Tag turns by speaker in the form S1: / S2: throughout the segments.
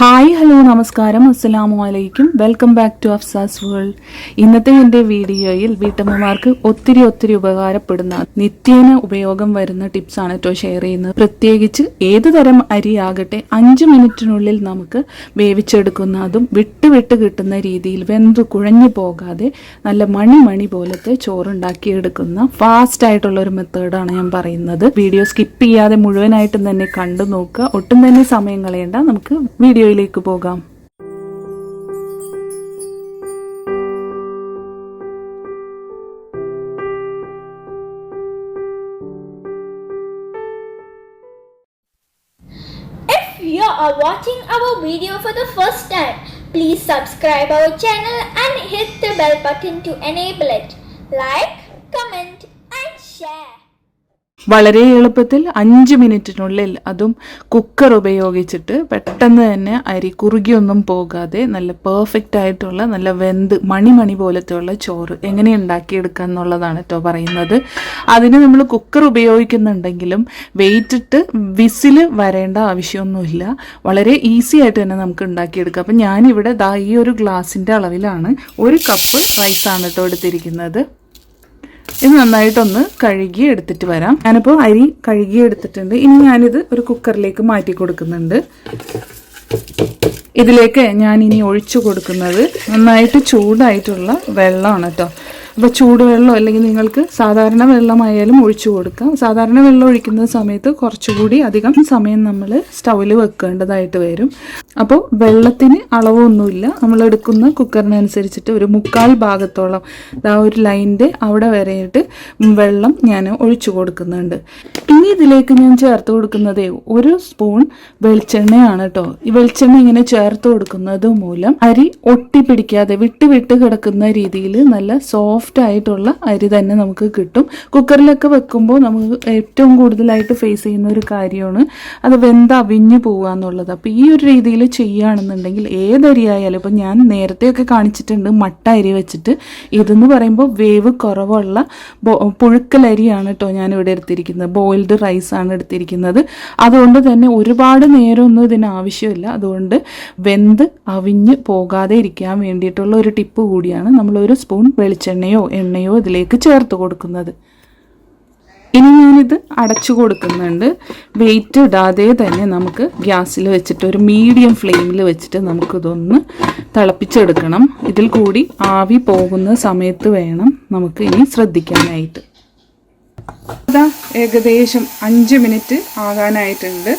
S1: Hi hello നമസ്കാരം. അസ്സലാമു അലൈക്കും. Welcome back to Afsa's world ഇന്നത്തെ എന്റെ വീഡിയോയിൽ വീട്ടമ്മമാർക്ക് ഒത്തിരി ഒത്തിരി ഉപകാരപ്പെടുന്ന നിത്യേന ഉപയോഗം വരുന്ന ടിപ്സ് ആണ് കേട്ടോ ഷെയർ ചെയ്യുന്നത്. പ്രത്യേകിച്ച് ഏത് തരം അരി ആകട്ടെ അഞ്ച് മിനിറ്റിനുള്ളിൽ നമുക്ക് വേവിച്ചെടുക്കുന്ന അതും വിട്ട് വിട്ട് കിട്ടുന്ന രീതിയിൽ വെന്തു കുഴഞ്ഞു പോകാതെ നല്ല മണി മണി പോലത്തെ ചോറുണ്ടാക്കിയെടുക്കുന്ന ഫാസ്റ്റ് ആയിട്ടുള്ള ഒരു മെത്തേഡാണ് ഞാൻ പറയുന്നത്. വീഡിയോ സ്കിപ്പ് ചെയ്യാതെ മുഴുവനായിട്ടും തന്നെ കണ്ടു നോക്കുക ഒട്ടും തന്നെ സമയം കളയണ്ട. നമുക്ക് വീഡിയോയിലേക്ക് പോകാം
S2: If you are watching our video for the first time, please subscribe our channel and hit the bell button to enable it. Like, comment and share.
S1: വളരെ എളുപ്പത്തിൽ അഞ്ച് മിനിറ്റിനുള്ളിൽ അതും കുക്കർ ഉപയോഗിച്ചിട്ട് പെട്ടെന്ന് തന്നെ അരി കുറുകിയൊന്നും പോകാതെ നല്ല പെർഫെക്റ്റ് ആയിട്ടുള്ള നല്ല വെന്ത് മണിമണി പോലത്തെ ഉള്ള ചോറ് എങ്ങനെ ഉണ്ടാക്കിയെടുക്കുക എന്നുള്ളതാണ് കേട്ടോ പറയുന്നത്. അതിന് നമ്മൾ കുക്കർ ഉപയോഗിക്കുന്നുണ്ടെങ്കിലും വെയിറ്റിട്ട് വിസിൽ വരേണ്ട ആവശ്യമൊന്നുമില്ല. വളരെ ഈസി ആയിട്ട് തന്നെ നമുക്ക് ഉണ്ടാക്കിയെടുക്കാം. അപ്പം ഞാനിവിടെ ദാ ഈ ഒരു ഗ്ലാസിന്റെ അളവിലാണ് ഒരു കപ്പ് റൈസാണ് കേട്ടോ എടുത്തിരിക്കുന്നത്. ഇത് നന്നായിട്ടൊന്ന് കഴുകി എടുത്തിട്ട് വരാം. ഞാനിപ്പോൾ അരി കഴുകി എടുത്തിട്ടുണ്ട് ഇനി ഞാനിത് ഒരു കുക്കറിലേക്ക് മാറ്റി കൊടുക്കുന്നുണ്ട്. ഇതിലേക്ക് ഞാൻ ഇനി ഒഴിച്ചു കൊടുക്കുന്നത് നന്നായിട്ട് ചൂടായിട്ടുള്ള വെള്ളമാണ് കേട്ടോ അപ്പോൾ ചൂടുവെള്ളം അല്ലെങ്കിൽ നിങ്ങൾക്ക് സാധാരണ വെള്ളമായാലും ഒഴിച്ചു കൊടുക്കാം. സാധാരണ വെള്ളം ഒഴിക്കുന്ന സമയത്ത് കുറച്ചുകൂടി അധികം സമയം നമ്മൾ സ്റ്റൗവിൽ വെക്കേണ്ടതായിട്ട് വരും. അപ്പോൾ വെള്ളത്തിന് അളവൊന്നുമില്ല. നമ്മൾ എടുക്കുന്ന കുക്കറിനനുസരിച്ചിട്ട് ഒരു മുക്കാൽ ഭാഗത്തോളം ആ ഒരു ലൈന്റെ അവിടെ വരെയിട്ട് വെള്ളം ഞാൻ ഒഴിച്ചു കൊടുക്കുന്നുണ്ട്. ഇനി ഇതിലേക്ക് ഞാൻ ചേർത്ത് കൊടുക്കുന്നത് ഒരു സ്പൂൺ വെളിച്ചെണ്ണയാണ് കേട്ടോ. ഈ വെളിച്ചെണ്ണ ഇങ്ങനെ ചേർത്ത് കൊടുക്കുന്നത് മൂലം അരി ഒട്ടിപ്പിടിക്കാതെ വിട്ട് വിട്ട് കിടക്കുന്ന രീതിയിൽ നല്ല സോഫ്റ്റ് ആയിട്ടുള്ള അരി തന്നെ നമുക്ക് കിട്ടും. കുക്കറിലൊക്കെ വെക്കുമ്പോൾ നമുക്ക് ഏറ്റവും കൂടുതലായിട്ട് ഫേസ് ചെയ്യുന്ന ഒരു കാര്യമാണ് അത് വെന്ത് അവിഞ്ഞു പോവുക എന്നുള്ളത്. അപ്പോൾ ഈ ഒരു രീതിയിൽ ചെയ്യുകയാണെന്നുണ്ടെങ്കിൽ ഏതരി ആയാലും ഇപ്പം ഞാൻ നേരത്തെയൊക്കെ കാണിച്ചിട്ടുണ്ട് മട്ട അരി വെച്ചിട്ട്. ഇതെന്ന് പറയുമ്പോൾ വേവ് കുറവുള്ള പുഴുക്കലരിയാണ് കേട്ടോ ഞാൻ ഇവിടെ എടുത്തിരിക്കുന്നത്. ബോയിൽഡ് റൈസ് ആണ് എടുത്തിരിക്കുന്നത്. അതുകൊണ്ട് തന്നെ ഒരുപാട് നേരമൊന്നും ഇതിന് ആവശ്യമില്ല. അതുകൊണ്ട് വെന്ത് അവിഞ്ഞ് പോകാതെ ഇരിക്കാൻ വേണ്ടിയിട്ടുള്ള ഒരു ടിപ്പ് കൂടിയാണ്. നമ്മൾ ഒരു സ്പൂൺ വെളിച്ചെണ്ണയോ എണ്ണയോ ഇതിലേക്ക് ചേർത്ത് കൊടുക്കുന്നത്. ഇനി ഞാനിത് അടച്ചു കൊടുക്കുന്നുണ്ട്. വെയിറ്റ് ഇടാതെ തന്നെ നമുക്ക് ഗ്യാസിൽ വെച്ചിട്ട് ഒരു മീഡിയം ഫ്ലെയിമിൽ വെച്ചിട്ട് നമുക്കിതൊന്ന് തിളപ്പിച്ചെടുക്കണം. ഇതിൽ കൂടി ആവി പോകുന്ന സമയത്ത് വേണം നമുക്ക് ഇനി ശ്രദ്ധിക്കാനായിട്ട്. അതാ ഏകദേശം അഞ്ച് മിനിറ്റ് ആകാനായിട്ടുണ്ട്.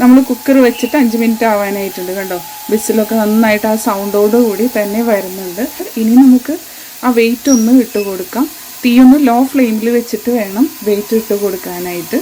S1: നമ്മൾ കുക്കർ വെച്ചിട്ട് അഞ്ച് മിനിറ്റ് ആവാനായിട്ടുണ്ട് കണ്ടോ? ബിസിലൊക്കെ നന്നായിട്ട് ആ സൗണ്ടോടുകൂടി തന്നെ വരുന്നുണ്ട്. ഇനി നമുക്ക് ആ വെയിറ്റ് ഒന്ന് ഇട്ട് കൊടുക്കാം. തീ ഒന്ന് ലോ ഫ്ലെയിമിൽ വെച്ചിട്ട് വേണം വെയിറ്റ് ഇട്ട് കൊടുക്കാനായിട്ട്.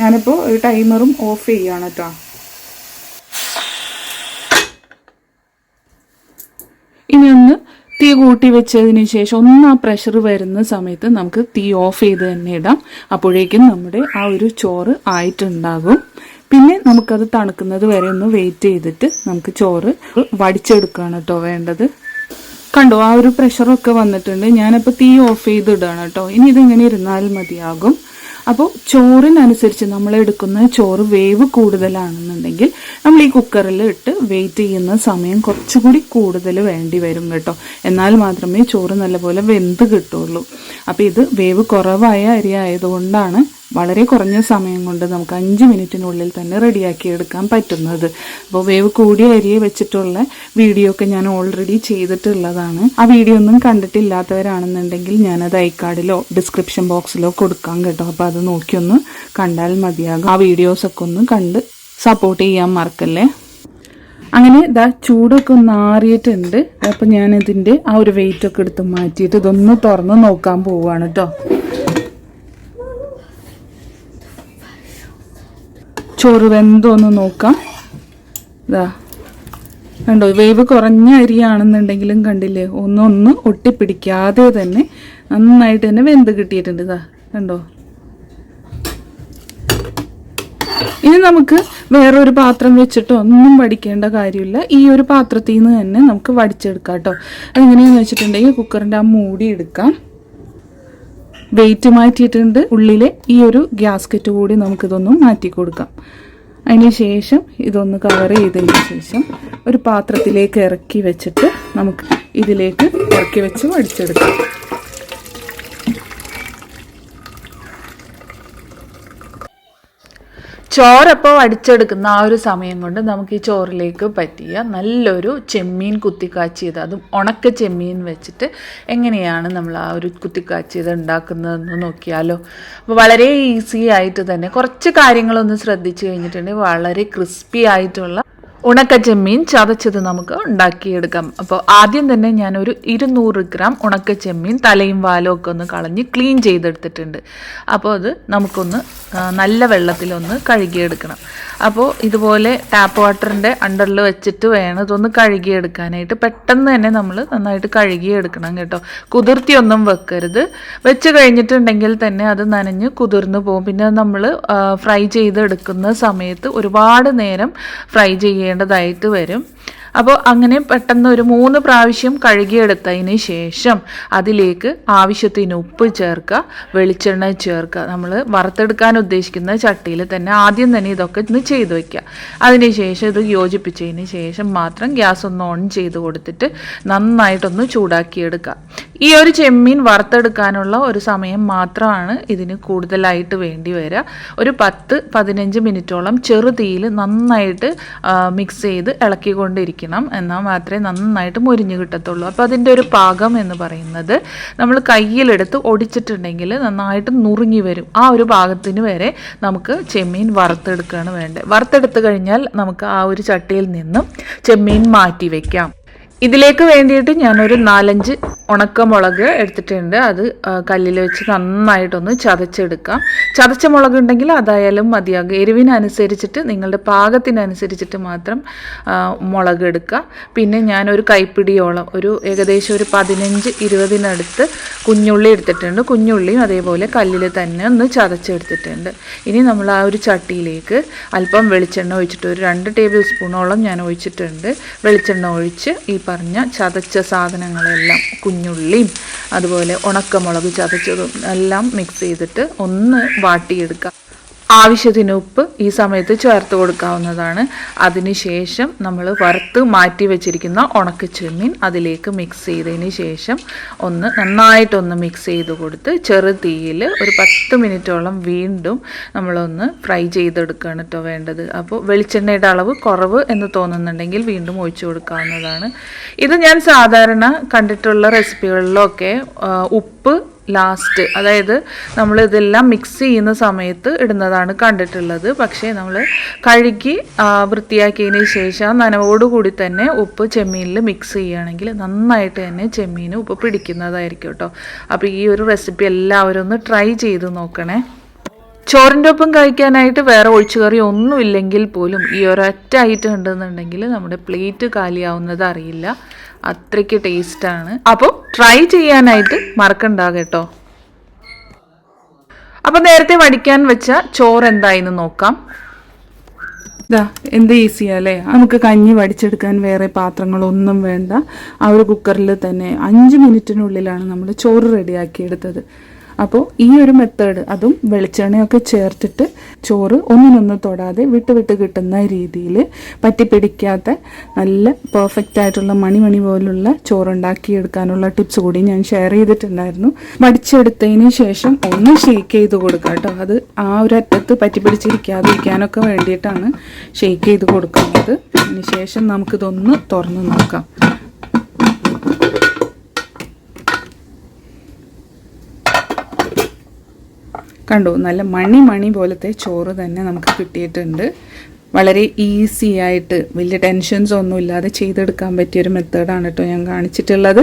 S1: ഞാനിപ്പോൾ ടൈമറും ഓഫ് ചെയ്യാണ് കേട്ടോ ഇനി ഒന്ന് തീ കൂട്ടി വെച്ചതിന് ശേഷം ഒന്ന് ആ പ്രഷർ വരുന്ന സമയത്ത് നമുക്ക് തീ ഓഫ് ചെയ്ത് തന്നെ ഇടാം. അപ്പോഴേക്കും നമ്മുടെ ആ ഒരു ചോറ് ആയിട്ടുണ്ടാകും. പിന്നെ നമുക്കത് തണുക്കുന്നത് വരെ ഒന്ന് വെയിറ്റ് ചെയ്തിട്ട് നമുക്ക് ചോറ് വടിച്ചെടുക്കുകയാണ് കേട്ടോ വേണ്ടത്. കണ്ടോ ആ ഒരു പ്രഷറൊക്കെ വന്നിട്ടുണ്ട്. ഞാനിപ്പോൾ തീ ഓഫ് ചെയ്തിടുകയാണ് കേട്ടോ ഇനി ഇതിങ്ങനെ ഇരുന്നാൽ മതിയാകും. അപ്പോൾ ചോറിനനുസരിച്ച് നമ്മൾ എടുക്കുന്ന ചോറ് വേവ് കൂടുതലാണെന്നുണ്ടെങ്കിൽ നമ്മൾ ഈ കുക്കറിൽ ഇട്ട് വെയിറ്റ് ചെയ്യുന്ന സമയം കുറച്ചുകൂടി കൂടുതൽ വേണ്ടി വരും കേട്ടോ. എന്നാൽ മാത്രമേ ചോറ് നല്ലപോലെ വെന്ത് കിട്ടുള്ളൂ. അപ്പോൾ ഇത് വേവ് കുറവായ അരി ആയതുകൊണ്ടാണ് വളരെ കുറഞ്ഞ സമയം കൊണ്ട് നമുക്ക് അഞ്ച് മിനിറ്റിനുള്ളിൽ തന്നെ റെഡിയാക്കി എടുക്കാൻ പറ്റുന്നത്. അപ്പോൾ വേവ് കൂടിയ അരിയെ വെച്ചിട്ടുള്ള വീഡിയോ ഒക്കെ ഞാൻ ഓൾറെഡി ചെയ്തിട്ടുള്ളതാണ്. ആ വീഡിയോ ഒന്നും കണ്ടിട്ടില്ലാത്തവരാണെന്നുണ്ടെങ്കിൽ ഞാനത് ഐക്കാർഡിലോ ഡിസ്ക്രിപ്ഷൻ ബോക്സിലോ കൊടുക്കാം കേട്ടോ. അപ്പോൾ അത് നോക്കിയൊന്ന് കണ്ടാൽ മതിയാകും. ആ വീഡിയോസൊക്കെ ഒന്ന് കണ്ട് സപ്പോർട്ട് ചെയ്യാൻ മറക്കല്ലേ? അങ്ങനെ ഇതാ ചൂടൊക്കെ ഒന്ന് ആറിയിട്ടുണ്ട്. അപ്പം ഞാനിതിന്റെ ആ ഒരു വെയിറ്റൊക്കെ എടുത്ത് മാറ്റിയിട്ട് ഇതൊന്ന് തുറന്ന് നോക്കാൻ പോവുകയാണ് കേട്ടോ. ചോറ് വെന്തോന്ന് നോക്കാം. ഇതാ കണ്ടോ വേവ് കുറഞ്ഞ അരിയാണെന്നുണ്ടെങ്കിലും കണ്ടില്ലേ ഒന്നൊന്ന് ഒട്ടിപ്പിടിക്കാതെ തന്നെ നന്നായിട്ട് തന്നെ വെന്ത് കിട്ടിയിട്ടുണ്ട്. ഇതാ കണ്ടോ. ഇനി നമുക്ക് വേറൊരു പാത്രം വെച്ചിട്ടോ ഒന്നും വടിക്കേണ്ട കാര്യമില്ല. ഈ ഒരു പാത്രത്തിൽ നിന്ന് തന്നെ നമുക്ക് വടിച്ചെടുക്കാം കേട്ടോ. അതെങ്ങനെയാണെന്ന് വെച്ചിട്ടുണ്ടെങ്കിൽ കുക്കറിന്റെ ആ മൂടി എടുക്കാം. വെയിറ്റ് മാറ്റിയിട്ടുണ്ട്. ഉള്ളിലെ ഈ ഒരു ഗ്യാസ്കറ്റ് കൂടി നമുക്കിതൊന്നും മാറ്റി കൊടുക്കാം. അതിന് ശേഷം ഇതൊന്ന് കവർ ചെയ്തതിന് ശേഷം ഒരു പാത്രത്തിലേക്ക് ഇറക്കി വെച്ചിട്ട് നമുക്ക് ഇതിലേക്ക് ഇറക്കി വെച്ച് വടിച്ചെടുക്കാം. ചോറപ്പോൾ അടിച്ചെടുക്കുന്ന ആ ഒരു സമയം കൊണ്ട് നമുക്ക് ഈ ചോറിലേക്ക് പറ്റിയ നല്ലൊരു ചെമ്മീൻ കുത്തിക്കാച്ചിയത് അതും ഉണക്ക ചെമ്മീൻ വെച്ചിട്ട് എങ്ങനെയാണ് നമ്മൾ ആ ഒരു കുത്തിക്കാച്ചിയത് ഉണ്ടാക്കുന്നതെന്ന് നോക്കിയാലോ. അപ്പോൾ വളരെ ഈസി ആയിട്ട് തന്നെ കുറച്ച് കാര്യങ്ങളൊന്ന് ശ്രദ്ധിച്ചു കഴിഞ്ഞിട്ടുണ്ടെങ്കിൽ വളരെ ക്രിസ്പി ആയിട്ടുള്ള ഉണക്ക ചെമ്മീൻ ചതച്ചത് നമുക്ക് ഉണ്ടാക്കിയെടുക്കാം. അപ്പോൾ ആദ്യം തന്നെ ഞാനൊരു ഇരുന്നൂറ് ഗ്രാം ഉണക്ക ചെമ്മീൻ തലയും വാലും ഒക്കെ ഒന്ന് കളഞ്ഞ് ക്ലീൻ ചെയ്തെടുത്തിട്ടുണ്ട്. അപ്പോൾ അത് നമുക്കൊന്ന് നല്ല വെള്ളത്തിലൊന്ന് കഴുകിയെടുക്കണം. അപ്പോൾ ഇതുപോലെ ടാപ്പ് വാട്ടറിന്റെ അണ്ടറിൽ വെച്ചിട്ട് വേണം ഇതൊന്ന് കഴുകിയെടുക്കാനായിട്ട്. പെട്ടെന്ന് തന്നെ നമ്മൾ നന്നായിട്ട് കഴുകിയെടുക്കണം കേട്ടോ. കുതിർത്തിയൊന്നും വെക്കരുത്. വെച്ച് കഴിഞ്ഞിട്ടുണ്ടെങ്കിൽ തന്നെ അത് നനഞ്ഞ് കുതിർന്നു പോകും. പിന്നെ നമ്മൾ ഫ്രൈ ചെയ്തെടുക്കുന്ന സമയത്ത് ഒരുപാട് നേരം ഫ്രൈ ചെയ്യേണ്ടതായിട്ട് വരും. അപ്പോൾ അങ്ങനെ പെട്ടെന്ന് ഒരു മൂന്ന് പ്രാവശ്യം കഴുകിയെടുത്തതിന് ശേഷം അതിലേക്ക് ആവശ്യത്തിന് ഉപ്പ് ചേർക്കുക വെളിച്ചെണ്ണ ചേർക്കുക. നമ്മൾ വറുത്തെടുക്കാൻ ഉദ്ദേശിക്കുന്ന ചട്ടിയിൽ തന്നെ ആദ്യം തന്നെ ഇതൊക്കെ ഒന്ന് ചെയ്തു വെക്കുക. അതിനുശേഷം ഇത് യോജിപ്പിച്ചതിന് ശേഷം മാത്രം ഗ്യാസ് ഒന്ന് ഓൺ ചെയ്ത് കൊടുത്തിട്ട് നന്നായിട്ടൊന്ന് ചൂടാക്കിയെടുക്കുക. ഈ ഒരു ചെമ്മീൻ വറുത്തെടുക്കാനുള്ള ഒരു സമയം മാത്രമാണ് ഇതിന് കൂടുതലായിട്ട് വേണ്ടി വരിക. ഒരു പത്ത് പതിനഞ്ച് മിനിറ്റോളം ചെറുതീയിൽ നന്നായിട്ട് മിക്സ് ചെയ്ത് ഇളക്കിക്കൊണ്ടിരിക്കണം. എന്നാൽ മാത്രമേ നന്നായിട്ട് മുരിഞ്ഞ് കിട്ടത്തുള്ളൂ. അപ്പോൾ അതിന്റെ ഒരു പാകം എന്ന് പറയുന്നത് നമ്മൾ കയ്യിലെടുത്ത് ഒടിച്ചിട്ടുണ്ടെങ്കിൽ നന്നായിട്ട് നുറുങ്ങി വരും. ആ ഒരു പാകത്തിന് വരെ നമുക്ക് ചെമ്മീൻ വറുത്തെടുക്കുകയാണ് വേണ്ടത്. വറുത്തെടുത്ത് കഴിഞ്ഞാൽ നമുക്ക് ആ ഒരു ചട്ടിയിൽ നിന്നും ചെമ്മീൻ മാറ്റി വെക്കാം. ഇതിലേക്ക് വേണ്ടിയിട്ട് ഞാനൊരു നാലഞ്ച് ഉണക്കമുളക് എടുത്തിട്ടുണ്ട്. അത് കല്ലിൽ വെച്ച് നന്നായിട്ടൊന്ന് ചതച്ചെടുക്കാം. ചതച്ച മുളക് ഉണ്ടെങ്കിൽ അതായാലും മതിയാകും. എരിവിനനുസരിച്ചിട്ട് നിങ്ങളുടെ പാകത്തിനനുസരിച്ചിട്ട് മാത്രം മുളക് എടുക്കുക. പിന്നെ ഞാനൊരു കൈപ്പിടിയോളം ഒരു ഏകദേശം ഒരു പതിനഞ്ച് ഇരുപതിനടുത്ത് കുഞ്ഞുള്ളി എടുത്തിട്ടുണ്ട്. കുഞ്ഞുള്ളിയും അതേപോലെ കല്ലിൽ തന്നെ ഒന്ന് ചതച്ചെടുത്തിട്ടുണ്ട്. ഇനി നമ്മൾ ആ ഒരു ചട്ടിയിലേക്ക് അല്പം വെളിച്ചെണ്ണ ഒഴിച്ചിട്ട് ഒരു രണ്ട് ടേബിൾ സ്പൂണോളം ഞാൻ ഒഴിച്ചിട്ടുണ്ട്. വെളിച്ചെണ്ണ ഒഴിച്ച് ഈ പറഞ്ഞ ചതച്ച സാധനങ്ങളെല്ലാം കുഞ്ഞുള്ളിയും അതുപോലെ ഉണക്കമുളക് ചതച്ചതും എല്ലാം മിക്സ് ചെയ്തിട്ട് ഒന്ന് വാട്ടിയെടുക്കുക ആവശ്യത്തിന് ഉപ്പ് ഈ സമയത്ത് ചേർത്ത് കൊടുക്കാവുന്നതാണ്. അതിനുശേഷം നമ്മൾ വറുത്ത് മാറ്റി വെച്ചിരിക്കുന്ന ഉണക്ക ചെമ്മീൻ അതിലേക്ക് മിക്സ് ചെയ്തതിന് ശേഷം ഒന്ന് നന്നായിട്ടൊന്ന് മിക്സ് ചെയ്ത് കൊടുത്ത് ചെറു തീയിൽ ഒരു പത്ത് മിനിറ്റോളം വീണ്ടും നമ്മളൊന്ന് ഫ്രൈ ചെയ്തെടുക്കുകയാണ് കേട്ടോ വേണ്ടത്. അപ്പോൾ വെളിച്ചെണ്ണയുടെ അളവ് കുറവ് എന്ന് തോന്നുന്നുണ്ടെങ്കിൽ വീണ്ടും ഒഴിച്ചു കൊടുക്കാവുന്നതാണ്. ഇത് ഞാൻ സാധാരണ കണ്ടിട്ടുള്ള റെസിപ്പികളിലൊക്കെ ഉപ്പ് ലാസ്റ്റ് അതായത് നമ്മൾ ഇതെല്ലാം മിക്സ് ചെയ്യുന്ന സമയത്ത് ഇടുന്നതാണ് കണ്ടിട്ടുള്ളത്. പക്ഷേ നമ്മൾ കഴുകി വൃത്തിയാക്കിയതിന് ശേഷം നനവോടുകൂടി തന്നെ ഉപ്പ് ചെമ്മീനിൽ മിക്സ് ചെയ്യുകയാണെങ്കിൽ നന്നായിട്ട് തന്നെ ചെമ്മീൻ ഉപ്പ് പിടിക്കുന്നതായിരിക്കും കേട്ടോ. അപ്പോൾ ഈ ഒരു റെസിപ്പി എല്ലാവരും ഒന്ന് ട്രൈ ചെയ്ത് നോക്കണേ. ചോറിന്റെ ഒപ്പം കഴിക്കാനായിട്ട് വേറെ ഒഴിച്ചുകറി ഒന്നും ഇല്ലെങ്കിൽ പോലും ഈ ഒരൊറ്റ ഐറ്റം ഉണ്ടെന്നുണ്ടെങ്കിൽ നമ്മുടെ പ്ലേറ്റ് കാലിയാവുന്നത് അറിയില്ല. അത്രയ്ക്ക് ടേസ്റ്റാണ്. അപ്പോൾ ട്രൈ ചെയ്യാനായിട്ട് മറക്കണ്ട കേട്ടോ. അപ്പോൾ നേരത്തെ വടിക്കാൻ വെച്ച ചോറ് എന്തായെന്ന് നോക്കാം. ഇതാ എന്ത് ഈസിയാ അല്ലേ? നമുക്ക് കഞ്ഞി വടിച്ചെടുക്കാൻ വേറെ പാത്രങ്ങളൊന്നും വേണ്ട. ആ ഒരു കുക്കറിൽ തന്നെ അഞ്ച് മിനിറ്റിനുള്ളിലാണ് നമ്മൾ ചോറ് റെഡിയാക്കി എടുത്തത്. അപ്പോൾ ഈ ഒരു മെത്തേഡ് അതും വെളിച്ചെണ്ണയൊക്കെ ചേർത്തിട്ട് ചോറ് ഒന്നിനൊന്നും തൊടാതെ വിട്ട് വിട്ട് കിട്ടുന്ന രീതിയിൽ പറ്റിപ്പിടിക്കാത്ത നല്ല പെർഫെക്റ്റ് ആയിട്ടുള്ള മണിമണി പോലുള്ള ചോറുണ്ടാക്കിയെടുക്കാനുള്ള ടിപ്സ് കൂടി ഞാൻ ഷെയർ ചെയ്തിട്ടുണ്ടായിരുന്നു. വടിച്ചെടുത്തതിന് ശേഷം ഒന്ന് ഷേക്ക് ചെയ്ത് കൊടുക്കുക കേട്ടോ. അത് ആ ഒരു അറ്റത്ത് പറ്റിപ്പിടിച്ചിരിക്കാതിരിക്കാനൊക്കെ വേണ്ടിയിട്ടാണ് ഷേക്ക് ചെയ്ത് കൊടുക്കുന്നത്. അതിന് ശേഷം നമുക്കിതൊന്ന് തുറന്ന് നോക്കാം. കണ്ടു നല്ല മണി മണി പോലത്തെ ചോറ് തന്നെ നമുക്ക് കിട്ടിയിട്ടുണ്ട്. വളരെ ഈസി ആയിട്ട് വലിയ ടെൻഷൻസ് ഒന്നും ഇല്ലാതെ ചെയ്തെടുക്കാൻ പറ്റിയൊരു മെത്തേഡാണ് കേട്ടോ ഞാൻ കാണിച്ചിട്ടുള്ളത്.